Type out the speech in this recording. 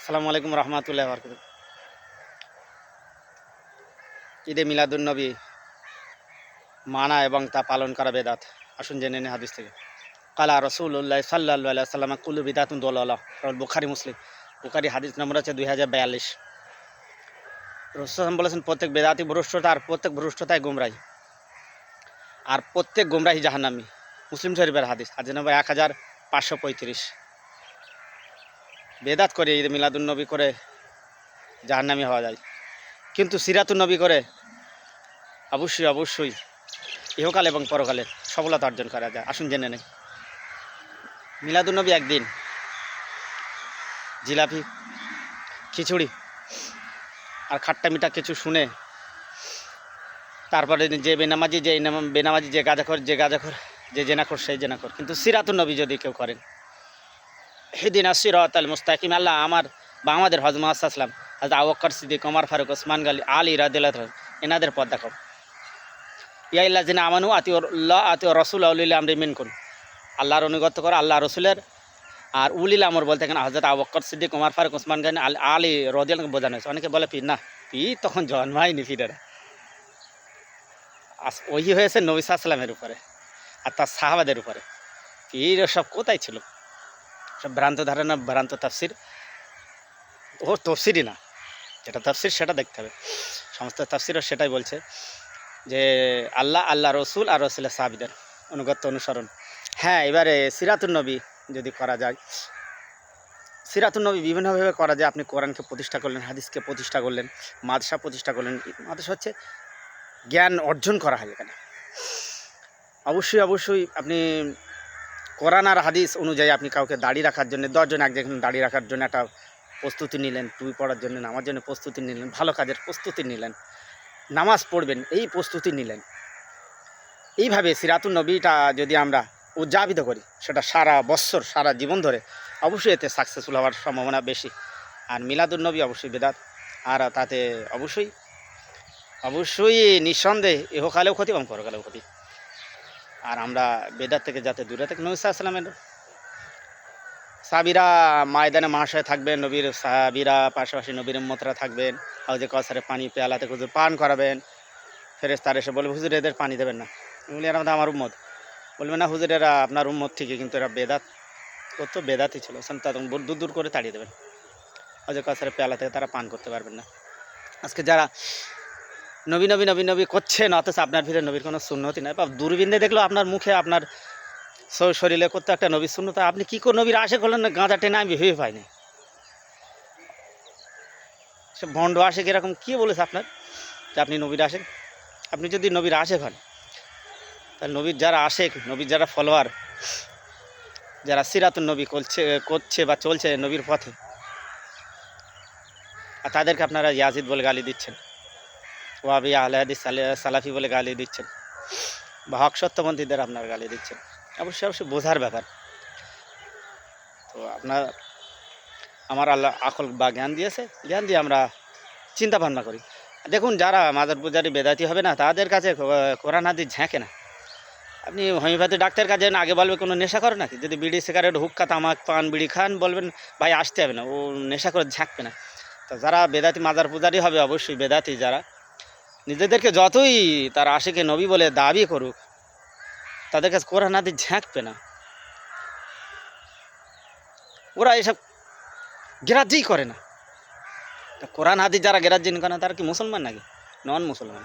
আসসালামু আলাইকুম রহমতুল্লাহ বরকত ঈদে মিলাদুন্নবী মানা এবং তা পালন করা বেদাত। আসুন জেনে নিন হাদিস থেকে। কালা রসুল্লাহ সাল্লাহ সাল্লাম বিদাতুন দোল্লাহ বুখারি, মুসলিম। বুখারি হাদিস নম্বর হচ্ছে দুই হাজার বিয়াল্লিশ। রসুল বলেছেন, প্রত্যেক বেদাতি ভ্রষ্টতা আর প্রত্যেক ভ্রষ্টতায় গুমরাই আর প্রত্যেক গুমরাহি জাহান্নামি। মুসলিম শরীফের হাদিস হাদিস নম্বর এক হাজার পাঁচশো পঁয়ত্রিশ। বেদাত করে ঈদ মিলাদুন্নবী করে জাহান্নামি হওয়া যায়। কিন্তু সিরাতুন্নবী করে অবশ্যই অবশ্যই ইহকাল এবং পরকালে সফলতা অর্জন করা যায়। আসুন জেনে নেই। মিলাদুন্নবী একদিন জিলাপি, খিচুড়ি আর খাট্টা মিঠা কিছু শুনে তারপরে যে বেনামাজি, যে নাম- বেনামাজি, যে গাঁজাখর যে গাঁজাখর, যে জেনাখর, সেই জেনাখর। কিন্তু সিরাতুন্নবী যদি কেউ করেন হেদিন আসিরত আল মুস্তাকিম, আল্লাহ আমার বা আমাদের হজমা আসলাম হাজর আওয়াক্কর সিদ্দিক, ওমর ফারুক ওসমান গালি, আলী রাদিল্লাহ এনাদের পদ দেখাও। ইয়াইল্লা জিনা আমানু আতি আতি রসুল আউলিল্লা আমরি মিনকুন আল্লাহর অনুগত করো আল্লাহ রসুলের। আর উলিল আমর বলতে এখানে হজরত আবক্কর সিদ্দিক, ওমর ফারুক ওসমান গানি, আল রদিয়াল বোঝানো হয়েছে। অনেকে বলে, পীর না, পীর তখন জন্মায়নি পীরেরা। ওই হয়েছে নবী সাল্লামের উপরে, আর তার সাহাবাদের উপরে। পীর সব কোথায় ছিল? সব ভ্রান্ত ধারণা, ভ্রান্ত তাফসির। ও তফসিরই না। যেটা তাফসির সেটা দেখতে হবে। সমস্ত তাফসিরও সেটাই বলছে যে আল্লাহ আল্লাহ রসুল আর রসুলের সাহাবিদের অনুগত্য অনুসরণ। হ্যাঁ এবারে সিরাতুল নবী যদি করা যায় সিরাতুল নবী বিভিন্নভাবে করা যায়। আপনি কোরআনকে প্রতিষ্ঠা করলেন, হাদিসকে প্রতিষ্ঠা করলেন মাদশা প্রতিষ্ঠা করলেন। মাদশা হচ্ছে জ্ঞান অর্জন করা হয় এখানে। অবশ্যই অবশ্যই আপনি কোরআন আর হাদিস অনুযায়ী আপনি কাউকে দাড়ি রাখার জন্য, দশজন এক যেখানে দাড়ি রাখার জন্য একটা প্রস্তুতি নিলেন, টুপি পড়ার জন্য নামার জন্য প্রস্তুতি নিলেন, ভালো কাজের প্রস্তুতি নিলেন, নামাজ পড়বেন, এই প্রস্তুতি নিলেন। এইভাবে সিরাতুল নবীটা যদি আমরা উদযাপিত করি, সেটা সারা বৎসর সারা জীবন ধরে অবশ্যই এতে সাকসেসফুল হওয়ার সম্ভাবনা বেশি। আর মিলাদুল নবী অবশ্যই বেদাত, আর তাতে অবশ্যই অবশ্যই নিঃসন্দেহে ইহকালেও ক্ষতি এবং পরকালেও ক্ষতি। আর আমরা বেদার থেকে যাতে দূরে থেকে। নবী সাল্লামের সাবিরা ময়দানে মহাশয় থাকবেন, নবীর সাবিরা পাশাপাশি নবীর উম্মতরা থাকবেন। হাউজে কসারে পানি পেয়ালাতে হুজুর পান করাবেন। ফেরেস তার এসে বলবে, হুজুর, এদের পানি দেবেন না। বলি, এরা আমার উম্মত। বলবে, না হুজুর, এরা আপনার উম্মত ঠিকই, কিন্তু এরা বেদাত করতো বেদাতই ছিল। তখন দূর দূর করে তাড়িয়ে দেবেন। হাউজে কসারে পেয়ালা থেকে তারা পান করতে পারবেন না। আজকে যারা নবী নবী নবী নবী করছেন, অথচ আপনার ভিতরে নবীর কোনো শূন্যতি নাই। বা দূরবীনে দেখলেও আপনার মুখে আপনার শরীরে করতে একটা নবীর শূন্যতা আপনি কী করে নবীর আশে করলেন না গাঁজা টেনে আমি ভেবে পাইনি? সে ভণ্ড আসে এরকম কী বলেছে আপনার? যে আপনি নবীর আসেন আপনি যদি নবীর আশেক হন, তাহলে নবীর যারা আশেক নবীর যারা ফলোয়ার, যারা সিরাতুল নবী করছে করছে বা চলছে নবীর পথে, আর তাদেরকে আপনারা ইয়াজিদ বলে গালি দিচ্ছেন। ওয়াবি আলহাদি সালাফি বলে গালি দিচ্ছেন। বা হক সত্যপন্থীদের আপনার গালি দিচ্ছেন। অবশ্যই অবশ্যই বোঝার ব্যাপার। তো আপনার, আমার আল্লাহ আকল বা জ্ঞান দিয়েছে। জ্ঞান দিয়ে আমরা চিন্তা ভাবনা করি। দেখুন, যারা মাদার পূজারি বেদাতি হবে না, তাদের কাছে কোরআন, হাদিস ঝাঁকে না। আপনি হোমিওপ্যাথি ডাক্তার কাছে আগে বলবে কোনো নেশা করে নাকি? যদি বিড়ি, সিগারেট, হুক্কা, তামাক, পান, বিড়ি খান, বলবেন, ভাই, আসতে হবে না। ও নেশা করে ঝাঁকবে না। তো যারা বেদাতি মাদার পূজারি হবে, অবশ্যই বেদাতি যারা নিজেদেরকে যতই তার আশেকে নবী বলে দাবি করুক, তাদের কাছে কোরআন হাদিস ঝাঁকবে না। ওরা এসব গ্রাহ্যই করে না। কোরআন হাদিস যারা গ্রাহ্য করে না, তারা কি মুসলমান নাকি? নন মুসলমান